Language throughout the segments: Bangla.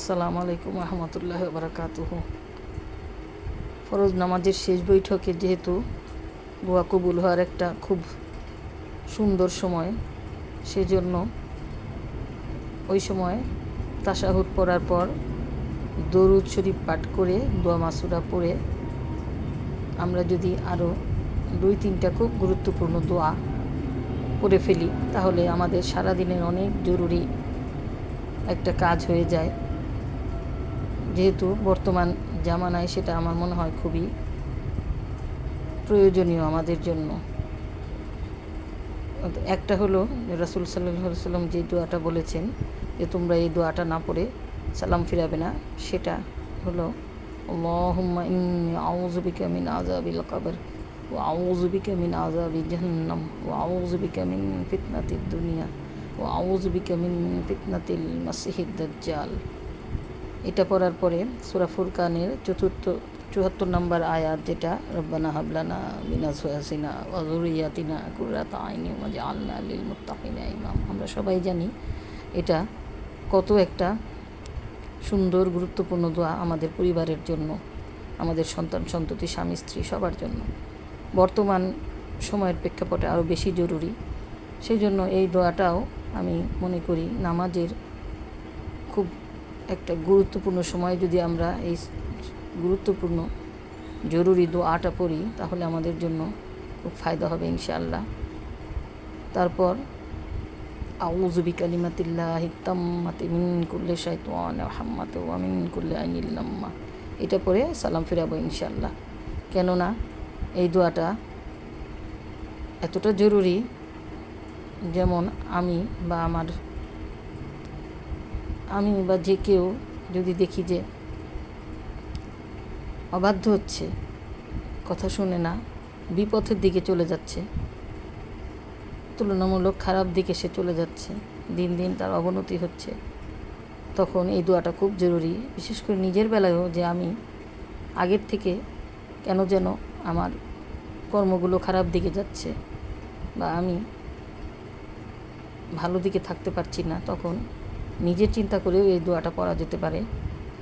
আসসালামু আলাইকুম রহমতুল্লাহ বারাকাতুহ ফরজ নামাজের শেষ বৈঠকে যেহেতু দোয়া কবুল হওয়ার একটা খুব সুন্দর সময়, সেজন্য ওই সময় তাশাহুদ পড়ার পর দরুদ শরীফ পাঠ করে, দোয়া মাসুরা পড়ে আমরা যদি আরও দুই তিনটা খুব গুরুত্বপূর্ণ দোয়া করে ফেলি, তাহলে আমাদের সারাদিনের অনেক জরুরি একটা কাজ হয়ে যায়। যেহেতু বর্তমান জামানায় সেটা আমার মনে হয় খুবই প্রয়োজনীয় আমাদের জন্য। একটা হলো রাসুল সাল্লাম যে দোয়াটা বলেছেন যে তোমরা এই দোয়াটা না পড়ে সালাম ফিরাবে না, সেটা হলো, আল্লাহুম্মা ইন্নি আউযু বিকা মিন আযাবিল কবর ওয়া আউযু বিকা মিন আযাবি জাহান্নাম ওয়া আউযুবিকা মিন ফিতনাতিদ দুনিয়া ওয়া আউযু বিকা মিন ফিতনাতিল মাসিহিদ দাজ্জাল। এটা পড়ার পরে সূরা ফুরকানের চতুর্থ, চুয়াত্তর নম্বর আয়াত যেটা, রব্বানা হাবলানা মিনাজ হাসিনা ওয়াজুরিয়াতিনা কুরাত আইনি ওয়াজআলনা লিল মুত্তাকিনা ইমাম। আমরা সবাই জানি এটা কত একটা সুন্দর, গুরুত্বপূর্ণ দোয়া আমাদের পরিবারের জন্য, আমাদের সন্তান, সন্ততি, স্বামী, স্ত্রী, সবার জন্য। বর্তমান সময়ের প্রেক্ষাপটে আরও বেশি জরুরি। সেই জন্য এই দোয়াটাও আমি মনে করি নামাজের একটা গুরুত্বপূর্ণ সময় যদি আমরা এই গুরুত্বপূর্ণ জরুরি দোয়াটা পড়ি, তাহলে আমাদের জন্য খুব ফায়দা হবে ইনশাআল্লাহ। তারপর, আউযু বিকালিমাতিল্লাহি তাম্মাতি মিন কুল্লি শাইতান হাম্মাত ওয়া মিন কুল্লি আইনিল এটা পরে সালাম ফিরাবো ইনশাআল্লাহ। কেননা, এই দোয়াটা এতটা জরুরি, যেমন আমি বা আমার আমি বা যে কেউ যদি দেখি যে অবাধ্য হচ্ছে, কথা শুনে না, বিপথের দিকে চলে যাচ্ছে, তুলনামূলক খারাপ দিকে সে চলে যাচ্ছে, দিন দিন তার অবনতি হচ্ছে, তখন এই দোয়াটা খুব জরুরি। বিশেষ করে নিজের বেলায়ও যে আমি আগের থেকে কেন যেন আমার কর্মগুলো খারাপ দিকে যাচ্ছে বা আমি ভালো দিকে থাকতে পারছি না, তখন নিজের চিন্তা করেও এই দোয়াটা পড়া যেতে পারে।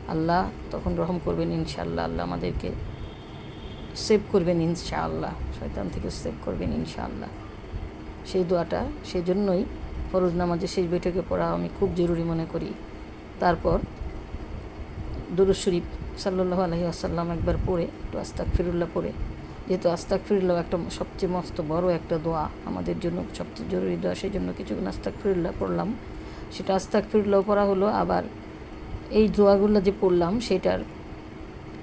আল্লাহ তখন রহম করবেন ইনশাআল্লাহ। আল্লাহ আমাদেরকে সেভ করবেন ইনশাআল্লাহ। শয়তান থেকে সেভ করবেন ইনশাআল্লাহ। সেই দোয়াটা সেই জন্যই ফরজ নামাজের শেষ বৈঠকে পড়া আমি খুব জরুরি মনে করি। তারপর দুরুজ শরীফ সাল্লাহ আলহি আসাল্লাম একবার পড়ে, একটু আস্তাক ফিরুল্লাহ পড়ে। যেহেতু আস্তাক ফিরুল্লাহ একটা সবচেয়ে মস্ত বড় একটা দোয়া আমাদের জন্য সবচেয়ে জরুরি দোয়া, সেই জন্য কিছুক্ষণ আস্তাক ফিরুল্লাহ পড়লাম। সেটা আস্তাক ফিরুল্লাহ পড়া হলো। আবার এই দোয়াগুলো যে পড়লাম, সেটার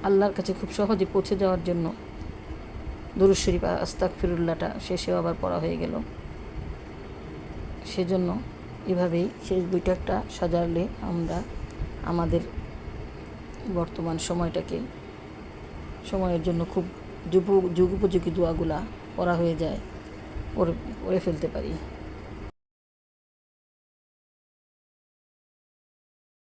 আল্লাহর কাছে খুব সহজে পৌঁছে যাওয়ার জন্য দুরুজ শরীফ আস্তাক ফিরুল্লাহটা শেষেও আবার পড়া হয়ে গেল। সেজন্য এভাবেই শেষ বৈঠকটা সাজালে আমরা আমাদের বর্তমান সময়টাকে, সময়ের জন্য খুব যুগ যুগোপযোগী দোয়াগুলা পড়া হয়ে যায় পড়ে ফেলতে পারি।